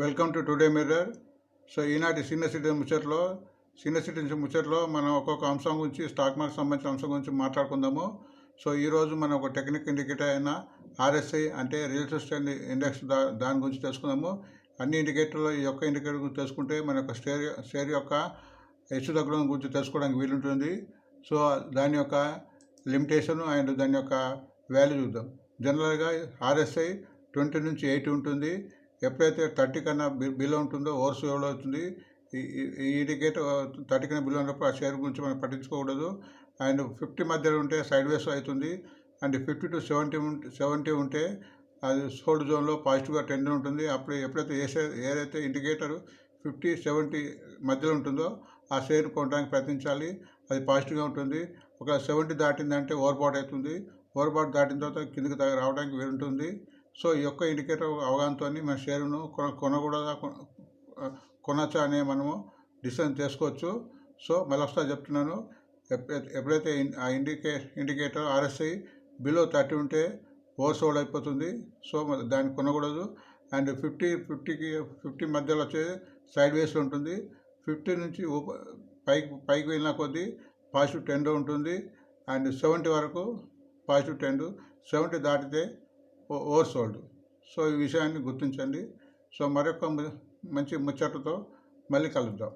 Welcome to Today Mirror. So ఈనాటి senior citizen ముచ్చట్లో senior citizen ముచ్చట్లో మనం ఒక్కొక్క అంశం గురించి స్టాక్ మార్కెట్ సంబంధించిన అంశం గురించి మాట్లాడుకుందాము. సో ఈరోజు మనం ఒక టెక్నిక్ ఇండికేటర్ అయిన ఆర్ఎస్ఐ అంటే రియల్ ఎస్టేట్ ఇండెక్స్ దా దాని గురించి తెలుసుకుందాము. అన్ని ఇండికేటర్లు ఈ యొక్క ఇండికేటర్ గురించి తెలుసుకుంటే మన యొక్క షేర్ షేర్ యొక్క హెచ్చు తగ్గడం గురించి తెలుసుకోవడానికి వీలుంటుంది. సో దాని యొక్క లిమిటేషన్ అండ్ దాని యొక్క వాల్యూ చూద్దాం. జనరల్గా ఆర్ఎస్ఐ ట్వంటీ నుంచి ఎయిటీ ఉంటుంది. ఎప్పుడైతే థర్టీ కన్నా బిల్ ఉంటుందో ఓవర్ సోల్ అవుతుంది ఈ- ఇండికేటర్ థర్టీ కన్నా బిల్ ఉన్నప్పుడు ఆ షేర్ గురించి మనం పట్టించుకోకూడదు. అండ్ ఫిఫ్టీ మధ్యలో ఉంటే సైడ్ వేస్ అవుతుంది. అండ్ ఫిఫ్టీ టు సెవెంటీ ఉంటే సెవెంటీ ఉంటే అది సోల్డ్ జోన్లో పాజిటివ్గా ట్రెండ్ ఉంటుంది. అప్పుడు ఎప్పుడైతే ఏ షేర్ ఏదైతే ఇండికేటర్ ఫిఫ్టీ సెవెంటీ మధ్యలో ఉంటుందో ఆ షేర్ కొనడానికి ప్రయత్నించాలి. అది పాజిటివ్గా ఉంటుంది. ఒక సెవెంటీ దాటిందంటే ఓవర్బాట్ అవుతుంది. ఓవర్బాట్ దాటిన తర్వాత కిందకి రావడానికి వీలుంటుంది. సో ఈ యొక్క ఇండికేటర్ అవగాహనతో మన షేరును కొన కొనకూడదా కొనచ్చా అనే మనము డిసిషన్ చేసుకోవచ్చు. సో మళ్ళీ ఒకసారి చెప్తున్నాను. ఎప్పుడైతే ఆ indica indicator RSI below thirty ఉంటే ఓవర్ సోల్డ్ అయిపోతుంది. సో దాన్ని కొనకూడదు. అండ్ ఫిఫ్టీ ఫిఫ్టీకి ఫిఫ్టీ మధ్యలో వచ్చే సైడ్ వేస్లో ఉంటుంది. ఫిఫ్టీ నుంచి పైకి పైకి వెళ్ళిన కొద్దీ పాజిటివ్ టెండ్ ఉంటుంది. అండ్ సెవెంటీ వరకు పాజిటివ్ టెండ్ సెవెంటీ దాటితే ఓవర్ సోల్డ్ సో ఈ విషయాన్ని గుర్తించండి. సో మరొక మంచి ముచ్చటతో మళ్ళీ కలుద్దాం.